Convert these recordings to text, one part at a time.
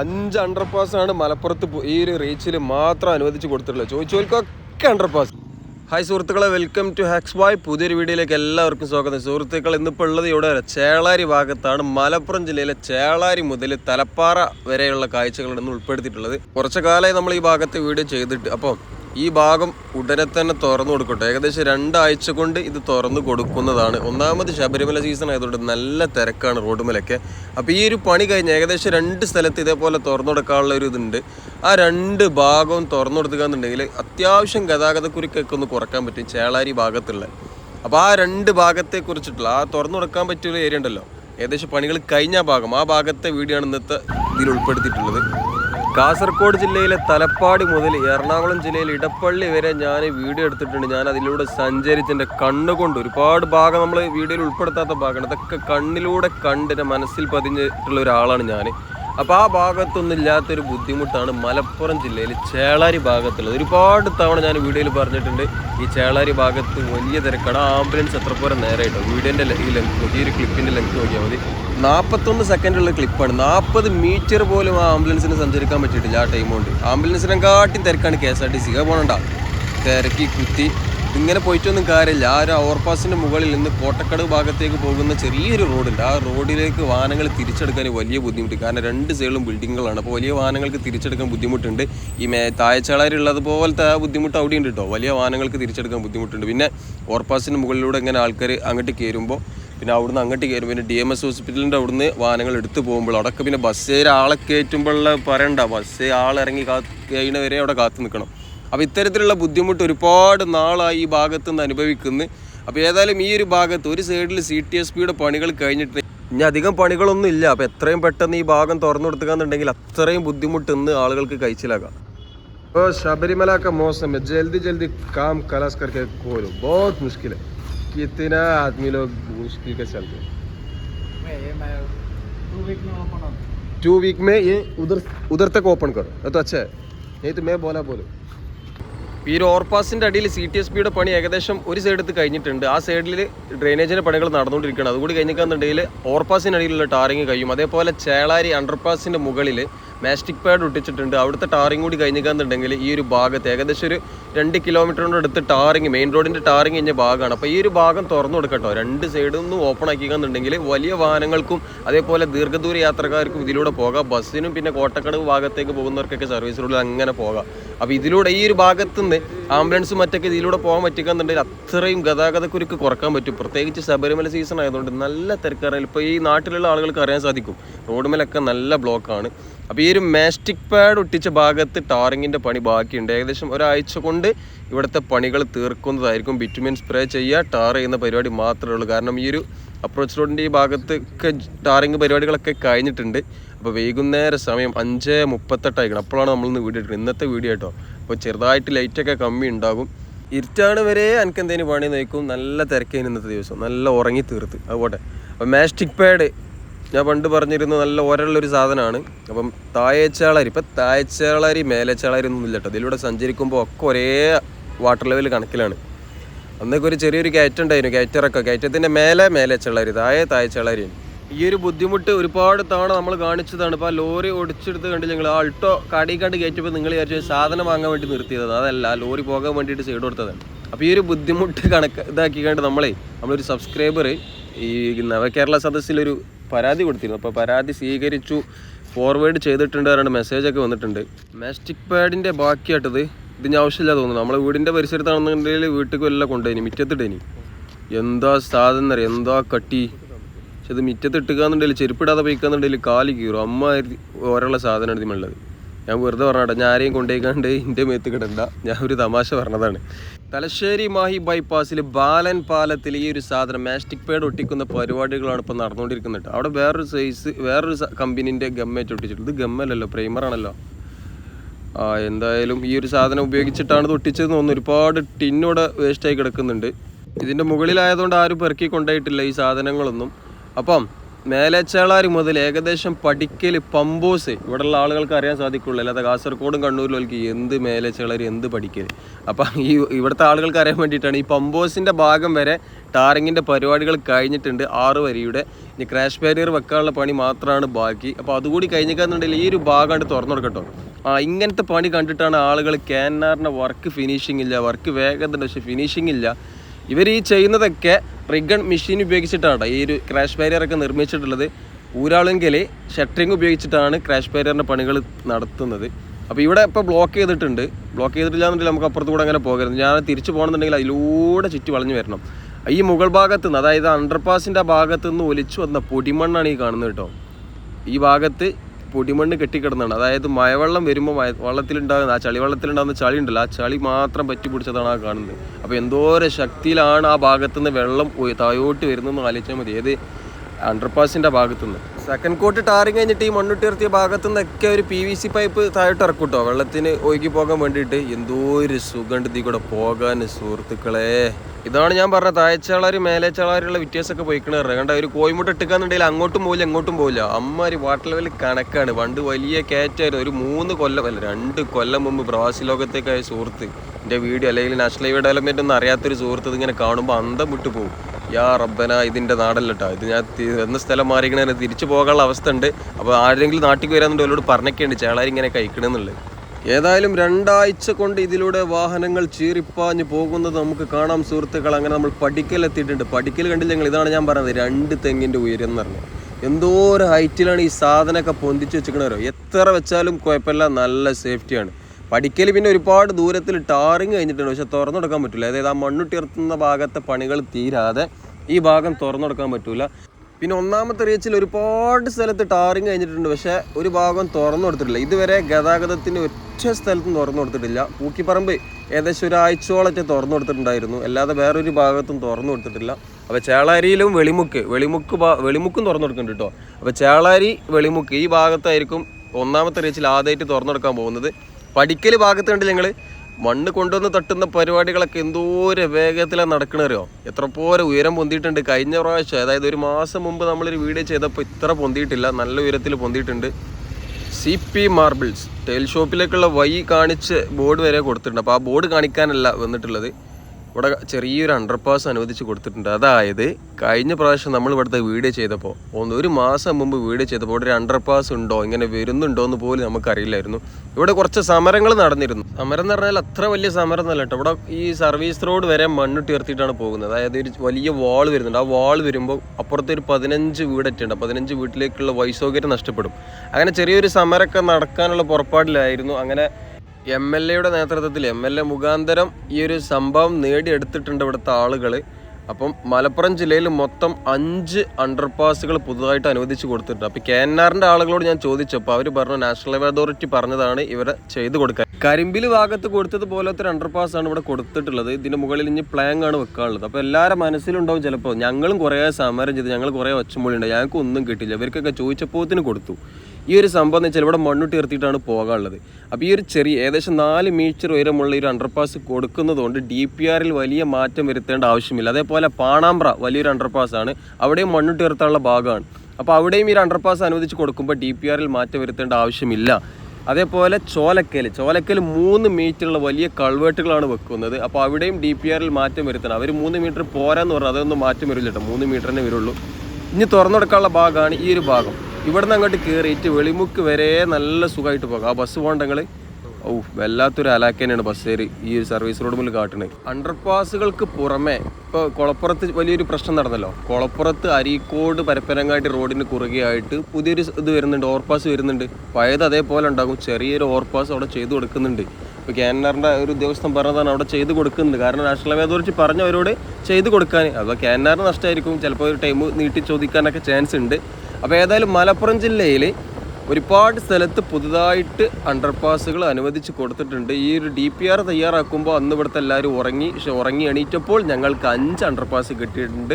അഞ്ച് അണ്ടർപാസ് ആണ് മലപ്പുറത്ത് ഈ ഒരു റീച്ചിൽ മാത്രം അനുവദിച്ച് കൊടുത്തിട്ടുള്ളത്. ചോദിച്ചവർക്കൊക്കെ അണ്ടർപാസ് ഹായ് സുഹൃത്തുക്കളെ വെൽക്കം ടു ഹാക്സ് ബോയ് പുതിയൊരു വീഡിയോയിലേക്ക് എല്ലാവർക്കും സ്വാഗതം. സുഹൃത്തുക്കൾ ഇന്നിപ്പോൾ ഉള്ളത് ഇവിടെ ചേളാരി ഭാഗത്താണ്. മലപ്പുറം ജില്ലയിലെ ചേളാരി മുതൽ തലപ്പാറ വരെയുള്ള കാഴ്ചകളാണ് ഉൾപ്പെടുത്തിയിട്ടുള്ളത്. കുറച്ച് കാലമായി നമ്മൾ ഈ ഭാഗത്ത് വീഡിയോ ചെയ്തിട്ട് അപ്പം ഈ ഭാഗം ഉടനെ തന്നെ തുറന്നു കൊടുക്കട്ടെ. ഏകദേശം രണ്ടാഴ്ച കൊണ്ട് ഇത് തുറന്നു കൊടുക്കുന്നതാണ്. ഒന്നാമത് ശബരിമല സീസൺ ആയതുകൊണ്ട് നല്ല തിരക്കാണ് റോഡുമലൊക്കെ. അപ്പോൾ ഈ ഒരു പണി കഴിഞ്ഞ് ഏകദേശം രണ്ട് സ്ഥലത്ത് ഇതേപോലെ തുറന്നു കൊടുക്കാനുള്ള ഒരു ഇതുണ്ട്. ആ രണ്ട് ഭാഗവും തുറന്നു കൊടുക്കുകയെന്നുണ്ടെങ്കിൽ അത്യാവശ്യം ഗതാഗതക്കുരുക്കൊക്കെ ഒന്ന് കുറയ്ക്കാൻ പറ്റും ചേളാരി ഭാഗത്തുള്ള. അപ്പോൾ ആ രണ്ട് ഭാഗത്തെ കുറിച്ചിട്ടുള്ള ആ തുറന്നു കൊടുക്കാൻ പറ്റിയ ഏരിയ ഉണ്ടല്ലോ. ഏകദേശം പണികൾ കഴിഞ്ഞ ഭാഗം. ആ ഭാഗത്തെ വീഡിയോ ഇന്നത്തെ ഇതിൽ ഉൾപ്പെടുത്തിയിട്ടുള്ളത്. കാസർഗോഡ് ജില്ലയിലെ തലപ്പാടി മുതൽ എറണാകുളം ജില്ലയിൽ ഇടപ്പള്ളി വരെ ഞാൻ വീഡിയോ എടുത്തിട്ടുണ്ട്. ഞാൻ അതിലൂടെ സഞ്ചരിച്ചെന്റെ കണ്ണുകൊണ്ട് ഒരുപാട് ഭാഗം നമ്മൾ വീഡിയോയിൽ ഉൾപ്പെടുത്താത്ത ഭാഗമാണ്. അതൊക്കെ കണ്ണിലൂടെ കണ്ട് എന്റെ മനസ്സിൽ പതിഞ്ഞിട്ടുള്ള ഒരാളാണ് ഞാൻ. അപ്പോൾ ആ ഭാഗത്തൊന്നും ഇല്ലാത്തൊരു ബുദ്ധിമുട്ടാണ് മലപ്പുറം ജില്ലയിൽ ചേളാരി ഭാഗത്തുള്ളത്. ഒരുപാട് തവണ ഞാൻ വീഡിയോയിൽ പറഞ്ഞിട്ടുണ്ട് ഈ ചേളാരി ഭാഗത്ത് വലിയ തിരക്കാണ്. ആംബുലൻസ് എത്ര പോരെ നേരായിട്ടോ? വീഡിയോന്റെ ഈ ലെങ്ത് നോക്കി ഒരു ക്ലിപ്പിന്റെ ലെങ്ത് നോക്കിയാൽ മതി. നാൽപ്പത്തൊന്ന് സെക്കൻഡുള്ള ക്ലിപ്പാണ്. നാൽപ്പത് മീറ്റർ പോലും ആ ആംബുലൻസിന് സഞ്ചരിക്കാൻ പറ്റിയിട്ടില്ല ആ ടൈം കൊണ്ട്. കാട്ടി തിരക്കാണ് K S R T C. പോകണ്ട തിരക്കി കുത്തി ഇങ്ങനെ പോയിട്ടൊന്നും കാര്യമില്ല. ആ ഒരു ഓവർപാസിന്റെ മുകളിൽ നിന്ന് കോട്ടക്കട് ഭാഗത്തേക്ക് പോകുന്ന ചെറിയൊരു റോഡുണ്ട്. ആ റോഡിലേക്ക് വാഹനങ്ങൾ തിരിച്ചെടുക്കാൻ വലിയ ബുദ്ധിമുട്ട്. കാരണം രണ്ട് സൈഡിലും ബിൽഡിങ്ങുകളാണ്. അപ്പോൾ വലിയ വാഹനങ്ങൾക്ക് തിരിച്ചെടുക്കാൻ ബുദ്ധിമുട്ടുണ്ട്. ഈ മേ താഴ്ചകളാരുള്ളത് പോലത്തെ ആ ബുദ്ധിമുട്ട് അവിടെ ഉണ്ട് കേട്ടോ വലിയ വാഹനങ്ങൾക്ക് തിരിച്ചെടുക്കാൻ ബുദ്ധിമുട്ടുണ്ട്. പിന്നെ ഓവർപാസിന്റെ മുകളിലൂടെ ഇങ്ങനെ ആൾക്കാർ അങ്ങോട്ട് കയറുമ്പോൾ പിന്നെ അവിടുന്ന് അങ്ങോട്ട് കയറും. പിന്നെ ഡി എം എസ് ഹോസ്പിറ്റലിന്റെ അവിടുന്ന് വാഹനങ്ങൾ എടുത്തു പോകുമ്പോൾ അവിടെയൊക്കെ പിന്നെ ബസ്സിൽ ആളെ കയറ്റുമ്പോഴുള്ള പറയണ്ട. ബസ്സേ ആളിറങ്ങി കാ കഴിയുന്ന വരെ അവിടെ കാത്തു നിൽക്കണം. അപ്പോൾ ഇത്തരത്തിലുള്ള ബുദ്ധിമുട്ട് ഒരുപാട് നാളായി ഈ ഭാഗത്ത് നിന്ന് അനുഭവിക്കുന്നു അപ്പോൾ ഏതായാലും ഈ ഒരു ഭാഗത്ത് ഒരു സൈഡിൽ സി ടി എസ് പിയുടെ പണികൾ കഴിഞ്ഞിട്ട് ഇനി അധികം പണികളൊന്നും ഇല്ല അപ്പോൾ എത്രയും പെട്ടെന്ന് ഈ ഭാഗം തുറന്നു കൊടുക്കുകയെന്നുണ്ടെങ്കിൽ അത്രയും ബുദ്ധിമുട്ട് ഇന്ന് ആളുകൾക്ക് കഴിച്ചിലാക്കാം तो शबरीमला का मौसम है जल्दी जल्दी काम खलास करके खोलो बहुत मुश्किल है कितना आदमी लोग मुश्किल के चलते हैं टू वीक में ये उधर उधर तक ओपन करो ये तो अच्छा है नहीं तो मैं बोला बोलो ഈ ഒരു അടിയിൽ സി ടി എസ് പിയുടെ പണി ഏകദേശം ഒരു സൈഡത്ത് കഴിഞ്ഞിട്ടുണ്ട്. ആ സൈഡിൽ ഡ്രെയിനേജിന്റെ പണികൾ നടന്നുകൊണ്ടിരിക്കുകയാണ്. അതുകൂടി കഴിഞ്ഞിരിക്കുന്നുണ്ടെങ്കിൽ ഓർപാസിന്റെ അടിയിലുള്ള ടാറിങ് കഴിയും. അതേപോലെ ചേളാരി അണ്ടർപാസിന്റെ മുകളിൽ മാസ്റ്റിക് പാഡ് ഒട്ടിച്ചിട്ടുണ്ട്. അവിടുത്തെ ടാറിങ് കൂടി കഴിഞ്ഞിക്കാന്നുണ്ടെങ്കിൽ ഈ ഒരു ഭാഗത്ത് ഏകദേശം ഒരു രണ്ട് കിലോമീറ്ററിന്റെ അടുത്ത് ടാറിങ് മെയിൻ റോഡിന്റെ ടാറിങ് കഴിഞ്ഞ ഭാഗമാണ്. അപ്പോൾ ഈ ഒരു ഭാഗം തുറന്നു കൊടുക്കട്ടോ. രണ്ട് സൈഡിൽ നിന്നും ഓപ്പൺ ആക്കിക്കാന്നുണ്ടെങ്കിൽ വലിയ വാഹനങ്ങൾക്കും അതേപോലെ ദീർഘദൂര യാത്രക്കാർക്കും ഇതിലൂടെ പോകാം. ബസ്സിനും പിന്നെ കോട്ടക്കടവ് ഭാഗത്തേക്ക് പോകുന്നവർക്കൊക്കെ സർവീസ് റോഡിൽ അങ്ങനെ പോകാം. അപ്പോൾ ഇതിലൂടെ ഈ ഒരു ഭാഗത്തു നിന്ന് ആംബുലൻസും മറ്റൊക്കെ ഇതിലൂടെ പോകാൻ പറ്റിക്കാന്നുണ്ടെങ്കിൽ അത്രയും ഗതാഗതക്കുരുക്ക് കുറയ്ക്കാൻ പറ്റും. പ്രത്യേകിച്ച് ശബരിമല സീസൺ ആയതുകൊണ്ട് നല്ല തിരക്കറിയാൻ ഇപ്പോൾ ഈ നാട്ടിലുള്ള ആളുകൾക്ക് അറിയാൻ സാധിക്കും. റോഡ് റോഡുമേലൊക്കെ നല്ല ബ്ലോക്കാണ് അപ്പോൾ ഈ ഒരു മാസ്റ്റിക് പാഡ് ഒട്ടിച്ച ഭാഗത്ത് ടാറിങ്ങിന്റെ പണി ബാക്കിയുണ്ട്. ഏകദേശം ഒരാഴ്ച കൊണ്ട് ഇവിടുത്തെ പണികൾ തീർക്കുന്നതായിരിക്കും. ബിറ്റുമിൻ സ്പ്രേ ചെയ്യുക ടാർ ചെയ്യുന്ന പരിപാടി മാത്രമേ ഉള്ളൂ. കാരണം ഈ ഒരു അപ്രോച്ച് റോഡിന്റെ ഈ ഭാഗത്തൊക്കെ ടാറിങ് പരിപാടികളൊക്കെ കഴിഞ്ഞിട്ടുണ്ട്. അപ്പോൾ വൈകുന്നേര സമയം അഞ്ച് മുപ്പത്തെട്ടായിരിക്കണം അപ്പോഴാണ് നമ്മളിന്ന് വീഡിയോ എടുക്കുന്നത്. ഇന്നത്തെ വീഡിയോ കേട്ടോ. അപ്പോൾ ചെറുതായിട്ട് ലൈറ്റൊക്കെ കമ്മി ഉണ്ടാകും. ഇരുട്ടാണ് വരെ എനിക്ക് എന്തെങ്കിലും പണി നോക്കും നല്ല തിരക്കേന് ഇന്നത്തെ ദിവസം. നല്ല ഉറങ്ങി തീർത്ത്. അതുപോട്ടെ അപ്പോൾ മാസ്റ്റിക് പാഡ് ഞാൻ പണ്ട് പറഞ്ഞിരുന്ന നല്ല ഒരള്ളൊരു സാധനമാണ് അപ്പം താഴേച്ചാളരി ഇപ്പം താഴേച്ചാളരി മേലച്ചാളരി ഒന്നും ഇല്ല കേട്ടോ ഇതിലൂടെ സഞ്ചരിക്കുമ്പോൾ ഒക്കെ ഒരേ വാട്ടർ ലെവൽ കണക്കിലാണ്. അന്നൊക്കെ ഒരു ചെറിയൊരു കയറ്റം ഉണ്ടായിരുന്നു. കയറ്റിറക്കം. കയറ്റത്തിന്റെ മേലെ മേലച്ചാളരി താഴെ തായച്ചാളരി ഈ ഒരു ബുദ്ധിമുട്ട് ഒരുപാട് തവണ നമ്മൾ കാണിച്ചതാണ്. ഇപ്പോൾ ആ ലോറി ഒടിച്ചെടുത്ത് കണ്ടില്ല നിങ്ങൾ ആ അൾട്ടോ കടി കണ്ട് കയറ്റിയപ്പോൾ നിങ്ങൾ വിചാരിച്ചു സാധനം വാങ്ങാൻ വേണ്ടി നിർത്തിയതാണ്. അതല്ല ലോറി പോകാൻ വേണ്ടിയിട്ട് സൈഡ് കൊടുത്തതാണ്. അപ്പോൾ ഈ ഒരു ബുദ്ധിമുട്ട് കണക്ക് ഇതാക്കിക്കാണ്ട് നമ്മളെ നമ്മളൊരു സബ്സ്ക്രൈബർ ഈ നവകേരള സദസ്സിലൊരു പരാതി കൊടുത്തിരുന്നു. അപ്പോൾ പരാതി സ്വീകരിച്ചു. ഫോർവേഡ് ചെയ്തിട്ടുണ്ട് പറഞ്ഞ മെസ്സേജൊക്കെ വന്നിട്ടുണ്ട്. മാസ്റ്റിക് പാഡിന്റെ ബാക്കിയായിട്ടത് ഇത് ഞാൻ ആവശ്യമില്ല തോന്നുന്നു. നമ്മളെ വീടിന്റെ പരിസരത്താണെന്നുണ്ടെങ്കിൽ വീട്ടിൽ എല്ലാം കൊണ്ടുപോയി മിറ്റത്തിട്ടേനി എന്താ സാധനം അറിയാം എന്താ കട്ടി? പക്ഷെ ഇത് മിറ്റത്തിട്ടുക എന്നുണ്ടെങ്കിൽ ചെരുപ്പിടാതെ പോയിക്കാന്നുണ്ടെങ്കിൽ കാലി കീറും. അമ്മ ഓരോ സാധനമാണ് ഇതിമുള്ളത് ഞാൻ വെറുതെ പറഞ്ഞാട്ടെ ഞാൻ ആരെയും കൊണ്ടുപോയിക്കാണ്ട് എന്റെ മേത്ത് കിടണ്ട ഞാൻ ഒരു തമാശ പറഞ്ഞതാണ്. തലശ്ശേരി മാഹി ബൈപ്പാസിൽ ബാലൻ പാലത്തിൽ ഈ ഒരു സാധനം മാസ്റ്റിക് പേഡ് ഒട്ടിക്കുന്ന പരിപാടികളാണ് ഇപ്പോൾ നടന്നുകൊണ്ടിരിക്കുന്നത് അവിടെ വേറൊരു സൈസ് വേറൊരു കമ്പനീന്റെ ഗമ്മേറ്റ് ഒട്ടിച്ചിട്ടുണ്ട്. ഇത് ഗമ്മല്ലല്ലോ പ്രൈമറാണല്ലോ ആ എന്തായാലും ഈ ഒരു സാധനം ഉപയോഗിച്ചിട്ടാണ് ഇത് തോന്നുന്നു. ഒരുപാട് ടിന്നോടെ വേസ്റ്റായി കിടക്കുന്നുണ്ട്. ഇതിന്റെ മുകളിലായതുകൊണ്ട് ആരും പെറുക്കി കൊണ്ടായിട്ടില്ല ഈ സാധനങ്ങളൊന്നും. അപ്പം മേലേച്ചാളാരി മുതൽ ഏകദേശം പഠിക്കൽ പമ്പോസ് ഇവിടെയുള്ള ആളുകൾക്ക് അറിയാൻ സാധിക്കുള്ളൂ. അല്ലാതെ കാസർഗോഡും കണ്ണൂരിലും എനിക്ക് എന്ത് മേലേച്ചാളാരി എന്ത് പഠിക്കൽ അപ്പം ഈ ഇവിടുത്തെ ആളുകൾക്ക് അറിയാൻ വേണ്ടിയിട്ടാണ് ഈ പമ്പോസിന്റെ ഭാഗം വരെ ടാറിങ്ങിന്റെ പരിപാടികൾ കഴിഞ്ഞിട്ടുണ്ട് ആറ് വരിയുടെ. ഇനി ക്രാഷ് ബാരിയർ വെക്കാനുള്ള പണി മാത്രമാണ് ബാക്കി. അപ്പോൾ അതുകൂടി കഴിഞ്ഞിക്കാന്നുണ്ടെങ്കിൽ ഈ ഒരു ഭാഗമായിട്ട് തുറന്നു കൊടുക്കട്ടോ ആ ഇങ്ങനത്തെ പണി കണ്ടിട്ടാണ് ആളുകൾ കാനാറിന്റെ വർക്ക് ഫിനിഷിംഗ് ഇല്ല വർക്ക് വേഗത പക്ഷേ ഫിനിഷിംഗ് ഇല്ല. ഇവർ ഈ ചെയ്യുന്നതൊക്കെ റിഗൺ മെഷീൻ ഉപയോഗിച്ചിട്ടാണ് ഈ ഒരു ക്രാഷ് ബാരിയർ ഒക്കെ നിർമ്മിച്ചിട്ടുള്ളത്. ഊരാളെങ്കിൽ ഷട്ടറിങ് ഉപയോഗിച്ചിട്ടാണ് ക്രാഷ് ബാരിയറിന്റെ പണികൾ നടത്തുന്നത്. അപ്പോൾ ഇവിടെ ഇപ്പോൾ ബ്ലോക്ക് ചെയ്തിട്ടുണ്ട്. ബ്ലോക്ക് ചെയ്തിട്ടില്ല എന്നുണ്ടെങ്കിൽ നമുക്ക് അപ്പുറത്ത് കൂടെ അങ്ങനെ പോകരുത്. ഞാൻ തിരിച്ചു പോകണമെന്നുണ്ടെങ്കിൽ അതിലൂടെ ചുറ്റി വളഞ്ഞു വരണം. ഈ മുകൾ ഭാഗത്ത് നിന്ന് അതായത് അണ്ടർപാസിന്റെ ആ നിന്ന് ഒലിച്ചു വന്ന പൊടിമണ്ണാണ് ഈ കാണുന്നത് കേട്ടോ. ഈ ഭാഗത്ത് പൊടിമണ്ണ് കെട്ടിക്കിടന്നാണ്. അതായത് മഴവെള്ളം വരുമ്പോൾ വെള്ളത്തിലുണ്ടാകുന്ന ആ ചളി വെള്ളത്തിലുണ്ടാകുന്ന ചളി ഉണ്ടല്ലോ ആ ചളി മാത്രം പറ്റി പിടിച്ചതാണ് ആ കാണുന്നത്. അപ്പോൾ എന്തോരം ശക്തിയിലാണ് ആ ഭാഗത്തുനിന്ന് വെള്ളം തായോട്ട് വരുന്നതെന്ന് ആലോചിച്ചാൽ മതി. ഏത് അണ്ടർപാസിന്റെ ഭാഗത്തുനിന്ന്. സെക്കൻഡ് കോട്ട് ടാറിങ് കഴിഞ്ഞിട്ട് ഈ മണ്ണുട്ടിർത്തിയ ഭാഗത്തു നിന്നൊക്കെ ഒരു പി വി സി പൈപ്പ് താഴോട്ട് ഇറക്കും കേട്ടോ വെള്ളത്തിന് ഒഴുകി പോകാൻ വേണ്ടിയിട്ട് എന്തോ ഒരു ഇതിൽ കൂടെ പോകാൻ സുഹൃത്തുക്കളെ. ഇതാണ് ഞാൻ പറഞ്ഞ താഴ്ചകളാര് മേലേച്ചളാരുള്ള വ്യത്യാസമൊക്കെ പോയിക്കണ കണ്ട ഒരു കോയിമുട്ട ഇട്ടുക്കാന്നുണ്ടെങ്കിൽ അങ്ങോട്ടും പോകില്ല എങ്ങോട്ടും പോകില്ല അമ്മാരി വാട്ടർ ലെവൽ കണക്കാണ്. പണ്ട് വലിയ കയറ്റായിരുന്നു. ഒരു മൂന്ന് കൊല്ലം അല്ല രണ്ട് കൊല്ലം മുമ്പ് പ്രവാസി ലോകത്തേക്കായ സുഹൃത്ത്. എന്റെ വീഡിയോ അല്ലെങ്കിൽ നാഷണൽ ഹൈവേ ഡെവലപ്മെന്റ് ഒന്നും അറിയാത്തൊരു സുഹൃത്ത് ഇതിങ്ങനെ കാണുമ്പോൾ അന്തം വിട്ടു പോകും യാ റബ്ബന ഇതിന്റെ നാടല്ലട്ടോ. ഇത് ഞാൻ എന്ന സ്ഥലം മാറിക്കണേ തിരിച്ചു പോകാനുള്ള അവസ്ഥ ഉണ്ട് അപ്പോൾ ആരെങ്കിലും നാട്ടിൽ വരാന്നുണ്ടെങ്കിൽ അവരോട് പറഞ്ഞൊക്കെയുണ്ട് ചേളാരി ഇങ്ങനെ കഴിക്കണമെന്നുള്ളത് ഏതായാലും രണ്ടാഴ്ച കൊണ്ട് ഇതിലൂടെ വാഹനങ്ങൾ ചീറിപ്പാഞ്ഞ് പോകുന്നത് നമുക്ക് കാണാം സുഹൃത്തുക്കൾ അങ്ങനെ നമ്മൾ പഠിക്കൽ എത്തിയിട്ടുണ്ട് പഠിക്കൽ കണ്ടില്ല ഞങ്ങൾ ഇതാണ് ഞാൻ പറഞ്ഞത്. രണ്ട് തെങ്ങിന്റെ ഉയരം എന്ന് പറഞ്ഞു. എന്തോ ഒരു ഹൈറ്റിലാണ് ഈ സാധനമൊക്കെ പൊന്തിച്ച് വെച്ചിരിക്കണവരോ. എത്ര വെച്ചാലും കുഴപ്പമില്ല. നല്ല സേഫ്റ്റിയാണ് പഠിക്കൽ പിന്നെ ഒരുപാട് ദൂരത്തിൽ ടാറിങ് കഴിഞ്ഞിട്ടുണ്ട്. പക്ഷെ തുറന്നു കൊടുക്കാൻ പറ്റില്ല. അതായത് ആ മണ്ണുട്ടിർത്തുന്ന ഭാഗത്തെ പണികൾ തീരാതെ ഈ ഭാഗം തുറന്നു കൊടുക്കാൻ പറ്റൂല. പിന്നെ ഒന്നാമത്തെ റീച്ചിൽ ഒരുപാട് സ്ഥലത്ത് ടാറിങ് കഴിഞ്ഞിട്ടുണ്ട്. പക്ഷേ ഒരു ഭാഗം തുറന്നു കൊടുത്തിട്ടില്ല. ഇതുവരെ ഗതാഗതത്തിന് ഒറ്റ സ്ഥലത്തും തുറന്നു കൊടുത്തിട്ടില്ല. പൂക്കിപ്പറമ്പ് ഏകദേശം ഒരാഴ്ചയോളത്തെ തുറന്നു കൊടുത്തിട്ടുണ്ടായിരുന്നു. അല്ലാതെ വേറൊരു ഭാഗത്തും തുറന്നു കൊടുത്തിട്ടില്ല. അപ്പോൾ ചേളാരിയിലും വെളിമുക്ക് വെളിമുക്ക് വെളിമുക്കും തുറന്നു കൊടുക്കുന്നുണ്ട് കേട്ടോ. അപ്പോൾ ചേളാരി വെളിമുക്ക് ഈ ഭാഗത്തായിരിക്കും ഒന്നാമത്തെ റീച്ചിൽ ആദ്യമായിട്ട് തുറന്നു കൊടുക്കാൻ പോകുന്നത്. പഠിക്കൽ ഭാഗത്ത് കണ്ടില്ല ഞങ്ങൾ മണ്ണ് കൊണ്ടുവന്ന് തട്ടുന്ന പരിപാടികളൊക്കെ എന്തോര വേഗത്തിലാണ് നടക്കണറിയോ? എത്ര പോലെ ഉയരം പൊന്തിയിട്ടുണ്ട്. കഴിഞ്ഞ പ്രാവശ്യം അതായത് ഒരു മാസം മുമ്പ് നമ്മളൊരു വീഡിയോ ചെയ്തപ്പോൾ ഇത്ര പൊന്തിയിട്ടില്ല. നല്ല ഉയരത്തിൽ പൊന്തിയിട്ടുണ്ട്. സി പി മാർബിൾസ് ടെയിൽ ഷോപ്പിലേക്കുള്ള വഴി കാണിച്ച് ബോർഡ് വരെ കൊടുത്തിട്ടുണ്ട്. അപ്പോൾ ആ ബോർഡ് കാണിക്കാനല്ല വന്നിട്ടുള്ളത്. ഇവിടെ ചെറിയൊരു അണ്ടർ പാസ് അനുവദിച്ച് കൊടുത്തിട്ടുണ്ട്. അതായത് കഴിഞ്ഞ പ്രാവശ്യം നമ്മൾ ഇവിടുത്തെ വീഡിയോ ചെയ്തപ്പോൾ ഒന്ന് ഒരു മാസം മുമ്പ് വീഡിയോ ചെയ്തപ്പോൾ ഇവിടെ ഒരു അണ്ടർപാസ് ഉണ്ടോ ഇങ്ങനെ വരുന്നുണ്ടോ എന്ന് പോലും നമുക്കറിയില്ലായിരുന്നു. ഇവിടെ കുറച്ച് സമരങ്ങൾ നടന്നിരുന്നു. സമരം എന്ന് പറഞ്ഞാൽ അത്ര വലിയ സമരം എന്നല്ല കേട്ടോ. ഇവിടെ ഈ സർവീസ് റോഡ് വരെ മണ്ണിട്ട് ഉയർത്തിയിട്ടാണ് പോകുന്നത്. അതായത് ഒരു വലിയ വാൾ വരുന്നുണ്ട്. ആ വാൾ വരുമ്പോൾ അപ്പുറത്ത് ഒരു പതിനഞ്ച് വീടൊക്കെയുണ്ട്. പതിനഞ്ച് വീട്ടിലേക്കുള്ള വൈസൗകര്യം നഷ്ടപ്പെടും. അങ്ങനെ ചെറിയൊരു സമരമൊക്കെ നടക്കാനുള്ള പുറപ്പാടിലായിരുന്നു. അങ്ങനെ എം എൽ എയുടെ നേതൃത്വത്തിൽ എം എൽ എ മുഖാന്തരം ഈ ഒരു സംഭവം നേടിയെടുത്തിട്ടുണ്ട് ഇവിടുത്തെ ആളുകൾ അപ്പം മലപ്പുറം ജില്ലയിൽ മൊത്തം അഞ്ച് അണ്ടർപാസുകൾ പുതുതായിട്ട് അനുവദിച്ചു കൊടുത്തിട്ടുണ്ട്. അപ്പോൾ കെ എൻ ആറിന്റെ ആളുകളോട് ഞാൻ ചോദിച്ചപ്പോൾ അവർ പറഞ്ഞു നാഷണൽ ഹൈവേ അതോറിറ്റി പറഞ്ഞതാണ് ഇവരെ ചെയ്തു കൊടുക്കാൻ. കരിമ്പിൽ ഭാഗത്ത് കൊടുത്തത് പോലത്തെ ഒരു അണ്ടർപാസ് ആണ് ഇവിടെ കൊടുത്തിട്ടുള്ളത്. ഇതിന്റെ മുകളിൽ ഇനി പ്ലാങ് ആണ് വെക്കാനുള്ളത്. അപ്പോൾ എല്ലാവരുടെ മനസ്സിലുണ്ടാവും ചിലപ്പോൾ ഞങ്ങളും കുറേ സമരം ചെയ്ത് ഞങ്ങൾ കുറേ ഒച്ചമൊഴി ഉണ്ട് ഞങ്ങൾക്ക് ഒന്നും കിട്ടില്ല ഇവർക്കൊക്കെ ചോദിച്ചപ്പോത്തിന് കൊടുത്തു. ഈ ഒരു സംഭവം എന്ന് വെച്ചാൽ ഇവിടെ മണ്ണുട്ടി ഉയർത്തിയിട്ടാണ് പോകാനുള്ളത്. അപ്പോൾ ഈ ഒരു ചെറിയ ഏകദേശം നാല് മീറ്റർ ഉയരമുള്ള ഒരു അണ്ടർപാസ് കൊടുക്കുന്നതുകൊണ്ട് ഡി പി ആറിൽ വലിയ മാറ്റം വരുത്തേണ്ട ആവശ്യമില്ല. അതേപോലെ പാണാമ്പ്ര വലിയൊരു അണ്ടർപാസ് ആണ്. അവിടെയും മണ്ണ് ഉയർത്താനുള്ള ഭാഗമാണ്. അപ്പോൾ അവിടെയും ഈ ഒരു അണ്ടർപാസ് അനുവദിച്ച് കൊടുക്കുമ്പോൾ ഡി പി ആറിൽ മാറ്റം വരുത്തേണ്ട ആവശ്യമില്ല. അതേപോലെ ചോലക്കൽ ചോലക്കൽ മൂന്ന് മീറ്ററുള്ള വലിയ കൾവേട്ടുകളാണ് വെക്കുന്നത്. അപ്പോൾ അവിടെയും ഡി പി ആറിൽ മാറ്റം വരുത്തണം. അവർ മൂന്ന് മീറ്റർ പോരാന്ന് പറഞ്ഞാൽ അതൊന്നും മാറ്റം വരില്ല കേട്ടോ. മൂന്ന് മീറ്ററിനെ വരുള്ളൂ. ഇനി തുറന്നു കൊടുക്കാനുള്ള ഭാഗമാണ് ഈ ഒരു ഭാഗം. ഇവിടുന്ന് അങ്ങോട്ട് കയറിയിട്ട് വെളിമുക്ക് വരെ നല്ല സുഖമായിട്ട് പോകാം. ആ ബസ് പോകണ്ടെങ്കിൽ ഓ വല്ലാത്തൊരു അലാക്കനാണ് ബസ് കയറി ഈ ഒരു സർവീസ് റോഡ് മുന്നിൽ കാട്ടണേ അണ്ടർപാസുകൾക്ക് പുറമെ ഇപ്പോൾ കുളപ്പുറത്ത് വലിയൊരു പ്രശ്നം നടന്നല്ലോ. കുളപ്പുറത്ത് അരീക്കോട് പരപ്പനങ്ങാട്ടി റോഡിന് കുറുകെയായിട്ട് പുതിയൊരു ഇത് വരുന്നുണ്ട് ഓവർപാസ് വരുന്നുണ്ട്. പഴയത് അതേപോലെ ഉണ്ടാകും. ചെറിയൊരു ഓവർപാസ് അവിടെ ചെയ്തു കൊടുക്കുന്നുണ്ട്. ഇപ്പോൾ ക്യാനാറിന്റെ ഒരു ഉദ്യോഗസ്ഥൻ പറഞ്ഞതാണ് അവിടെ ചെയ്ത് കൊടുക്കുന്നുണ്ട്. കാരണം നാഷണൽ ഹൈവേ അതോറിറ്റി പറഞ്ഞവരോട് ചെയ്ത് കൊടുക്കാൻ. അപ്പോൾ ക്യാനാറിന് നഷ്ടമായിരിക്കും. ചിലപ്പോൾ ഒരു ടൈം നീട്ടി ചോദിക്കാനൊക്കെ ചാൻസ് ഉണ്ട്. അപ്പോൾ ഏതായാലും മലപ്പുറം ജില്ലയിൽ ഒരുപാട് സ്ഥലത്ത് പുതുതായിട്ട് അണ്ടർപാസുകൾ അനുവദിച്ച് കൊടുത്തിട്ടുണ്ട്. ഈ ഒരു ഡി പി ആർ തയ്യാറാക്കുമ്പോൾ അന്ന് ഇവിടുത്തെ എല്ലാവരും ഉറങ്ങി ഉറങ്ങി എണീറ്റപ്പോൾ ഞങ്ങൾക്ക് അഞ്ച് അണ്ടർപാസ് കിട്ടിയിട്ടുണ്ട്.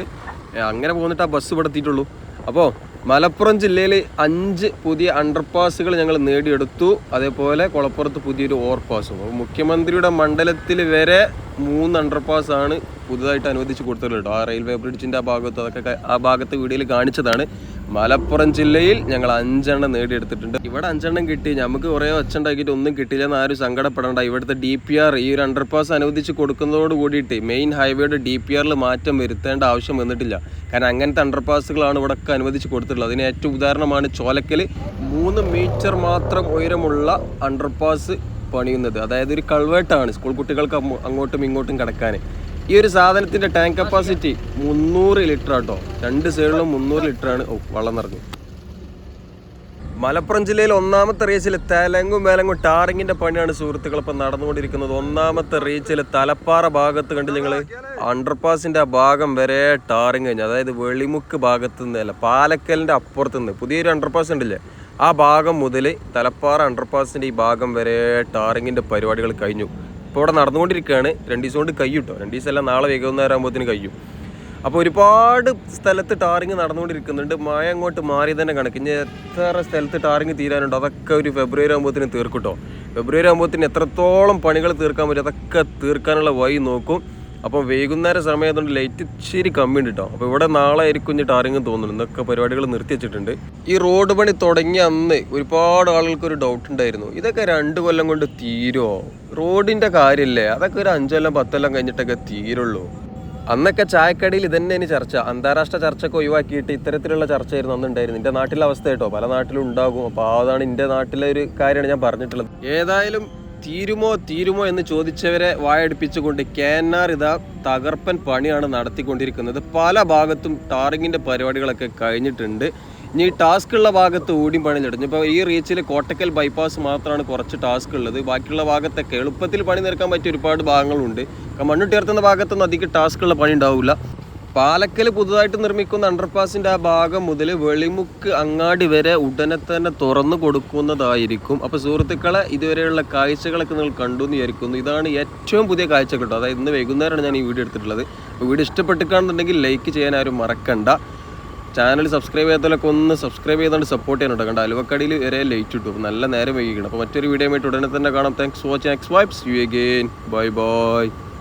അങ്ങനെ പോന്നിട്ട് ആ ബസ് ഇവിടെ എത്തിയിട്ടുള്ളൂ. അപ്പോൾ മലപ്പുറം ജില്ലയിൽ അഞ്ച് പുതിയ അണ്ടർപാസുകൾ ഞങ്ങൾ നേടിയെടുത്തു. അതേപോലെ കുളപ്പുറത്ത് പുതിയൊരു ഓവർപാസും മുഖ്യമന്ത്രിയുടെ മണ്ഡലത്തിൽ വരെ മൂന്ന് അണ്ടർപാസാണ് പുതുതായിട്ട് അനുവദിച്ച് കൊടുത്തിട്ടുള്ളത്. ആ റെയിൽവേ ബ്രിഡ്ജിന്റെ ആ ഭാഗത്ത് അതൊക്കെ ആ ഭാഗത്ത് വീഡിയോയിൽ കാണിച്ചതാണ്. മലപ്പുറം ജില്ലയിൽ ഞങ്ങൾ അഞ്ചെണ്ണം നേടിയെടുത്തിട്ടുണ്ട്. ഇവിടെ അഞ്ചെണ്ണം കിട്ടി. നമുക്ക് കുറേ ഒച്ച ഉണ്ടാക്കിയിട്ട് ഒന്നും കിട്ടിയില്ല എന്ന് ആരും സങ്കടപ്പെടേണ്ട. ഇവിടുത്തെ ഡി പി ആർ ഈ ഒരു അണ്ടർ പാസ് അനുവദിച്ച് കൊടുക്കുന്നതോട് കൂടിയിട്ട് മെയിൻ ഹൈവേയുടെ ഡി പി ആറിൽ മാറ്റം വരുത്തേണ്ട ആവശ്യം വന്നിട്ടില്ല. കാരണം അങ്ങനത്തെ അണ്ടർപാസുകളാണ് ഇവിടെ ഒക്കെ അനുവദിച്ച് കൊടുത്തിട്ടുള്ളത്. അതിന് ഏറ്റവും ഉദാഹരണമാണ് ചോലക്കൽ മൂന്ന് മീറ്റർ മാത്രം ഉയരമുള്ള അണ്ടർ പാസ് പണിയുന്നത്. അതായത് ഒരു കൾവേട്ടാണ് സ്കൂൾ കുട്ടികൾക്ക് അങ്ങോട്ടും ഇങ്ങോട്ടും കിടക്കാൻ. ഈ ഒരു സാധനത്തിന്റെ ടാങ്ക് കപ്പാസിറ്റി മുന്നൂറ് ലിറ്റർ ആട്ടോ. രണ്ട് സൈഡിലും മുന്നൂറ് ഓ വള്ളം നിറഞ്ഞു. മലപ്പുറം ജില്ലയിൽ ഒന്നാമത്തെ റീച്ചിൽ തെലങ്കും മേലങ്കും ടാറിങ്ങിന്റെ പണിയാണ് സുഹൃത്തുക്കൾ ഇപ്പം നടന്നുകൊണ്ടിരിക്കുന്നത്. ഒന്നാമത്തെ റീച്ചിൽ തലപ്പാറ ഭാഗത്ത് കണ്ട് നിങ്ങൾ അണ്ടർപാസിന്റെ ആ ഭാഗം വരെ ടാറിങ് കഴിഞ്ഞു. അതായത് വെളിമുക്ക് ഭാഗത്ത് നിന്നല്ല പാലക്കലിന്റെ അപ്പുറത്ത് നിന്ന് പുതിയൊരു അണ്ടർപാസ് ഉണ്ടല്ലേ ആ ഭാഗം മുതൽ തലപ്പാറ അണ്ടർപാസിന്റെ ഈ ഭാഗം വരെ ടാറിങ്ങിന്റെ പരിപാടികൾ കഴിഞ്ഞു. ഇപ്പോൾ ഇവിടെ നടന്നുകൊണ്ടിരിക്കുകയാണ്. രണ്ട് ദിവസം കൊണ്ട് കഴിയും കേട്ടോ രണ്ട് ദിവസമല്ല നാളെ വൈകുന്നേരം ആകുമ്പോഴത്തേന് കഴിയും അപ്പോൾ ഒരുപാട് സ്ഥലത്ത് ടാറിങ് നടന്നുകൊണ്ടിരിക്കുന്നുണ്ട്. മഴ അങ്ങോട്ട് മാറി തന്നെ കണക്ക്. ഇനി എത്ര സ്ഥലത്ത് ടാറിങ് തീരാനുണ്ട്? അതൊക്കെ ഒരു ഫെബ്രുവരി ആകുമ്പോഴത്തേന് തീർക്കും ഫെബ്രുവരി ആകുമ്പോഴത്തേന് എത്രത്തോളം പണികൾ തീർക്കാൻ പറ്റും? അതൊക്കെ തീർക്കാനുള്ള വഴി നോക്കും. അപ്പോൾ വൈകുന്നേര സമയത്തുകൊണ്ട് ലൈറ്റ് ഇച്ചിരി കമ്മിയുണ്ട് കേട്ടോ അപ്പോൾ ഇവിടെ നാളെ ആയിരിക്കും ഇനി ടാറിങ് തോന്നുന്നു. ഇന്നൊക്കെ പരിപാടികൾ നിർത്തി വെച്ചിട്ടുണ്ട്. ഈ റോഡ് പണി തുടങ്ങിയ അന്ന് ഒരുപാട് ആളുകൾക്ക് ഒരു ഡൗട്ട് ഉണ്ടായിരുന്നു. ഇതൊക്കെ രണ്ട് കൊല്ലം കൊണ്ട് തീരുമോ റോഡിന്റെ കാര്യമില്ലേ അതൊക്കെ ഒരു അഞ്ചെല്ലാം പത്തെല്ലാം കഴിഞ്ഞിട്ടൊക്കെ തീരുള്ളൂ. അന്നൊക്കെ ചായക്കടയിൽ ഇതന്നെ ഇനി ചർച്ച. അന്താരാഷ്ട്ര ചർച്ചയൊക്കെ ഒഴിവാക്കിയിട്ട് ഇത്തരത്തിലുള്ള ചർച്ചയായിരുന്നു അന്നുണ്ടായിരുന്നു എന്റെ നാട്ടിലെ അവസ്ഥ കേട്ടോ. പല നാട്ടിലും ഉണ്ടാകും. അപ്പോൾ അതാണ് എന്റെ നാട്ടിലെ ഒരു കാര്യമാണ് ഞാൻ പറഞ്ഞിട്ടുള്ളത്. ഏതായാലും തീരുമോ തീരുമോ എന്ന് ചോദിച്ചവരെ വായടിപ്പിച്ചുകൊണ്ട് കേന്നാർ ഇതാ തകർപ്പൻ പണിയാണ് നടത്തിക്കൊണ്ടിരിക്കുന്നത്. പല ഭാഗത്തും ടാറിങ്ങിന്റെ പരിപാടികളൊക്കെ കഴിഞ്ഞിട്ടുണ്ട്. ഇനി ടാസ്ക് ഉള്ള ഭാഗത്ത് ഓടിയും പണി നടന്നു. ഇപ്പോൾ ഈ റീച്ചിൽ കോട്ടക്കൽ ബൈപ്പാസ് മാത്രമാണ് കുറച്ച് ടാസ്ക് ഉള്ളത്. ബാക്കിയുള്ള ഭാഗത്തൊക്കെ എളുപ്പത്തിൽ പണി നിർക്കാൻ പറ്റിയ ഒരുപാട് ഭാഗങ്ങളുണ്ട്. മണ്ണു ഉയർത്തുന്ന ഭാഗത്തൊന്നും അധികം ടാസ്ക് ഉള്ള പണി ഉണ്ടാവില്ല പാലക്കൽ പുതുതായിട്ട് നിർമ്മിക്കുന്ന അണ്ടർപാസിന്റെ ആ ഭാഗം മുതൽ വെളിമുക്ക് അങ്ങാടി വരെ ഉടനെ തന്നെ തുറന്നു കൊടുക്കുന്നതായിരിക്കും. അപ്പോൾ സുഹൃത്തുക്കളെ ഇതുവരെയുള്ള കാഴ്ചകളൊക്കെ നിങ്ങൾ കണ്ടു എന്ന് വിചാരിക്കുന്നു. ഇതാണ് ഏറ്റവും പുതിയ കാഴ്ച കേട്ടോ. അതായത് ഇന്ന് വൈകുന്നേരമാണ് ഞാൻ ഈ വീഡിയോ എടുത്തിട്ടുള്ളത്. വീഡിയോ ഇഷ്ടപ്പെട്ടിക്കാണെന്നുണ്ടെങ്കിൽ ലൈക്ക് ചെയ്യാൻ ആരും മറക്കണ്ട. ചാനൽ സബ്സ്ക്രൈബ് ചെയ്യാത്തവരൊക്കെ ഒന്ന് സബ്സ്ക്രൈബ് ചെയ്തുകൊണ്ട് സപ്പോർട്ട് ചെയ്യുന്നുണ്ട് കണ്ട അലുവക്കടിയിൽ വരെ ലൈറ്റ് ഇട്ടു അപ്പോൾ നല്ല നേരം വൈകിക്കണം. അപ്പോൾ മറ്റൊരു വീഡിയോ ആയിട്ട് ഉടനെ തന്നെ കാണാം. Thanks watching X vibes you again bye bye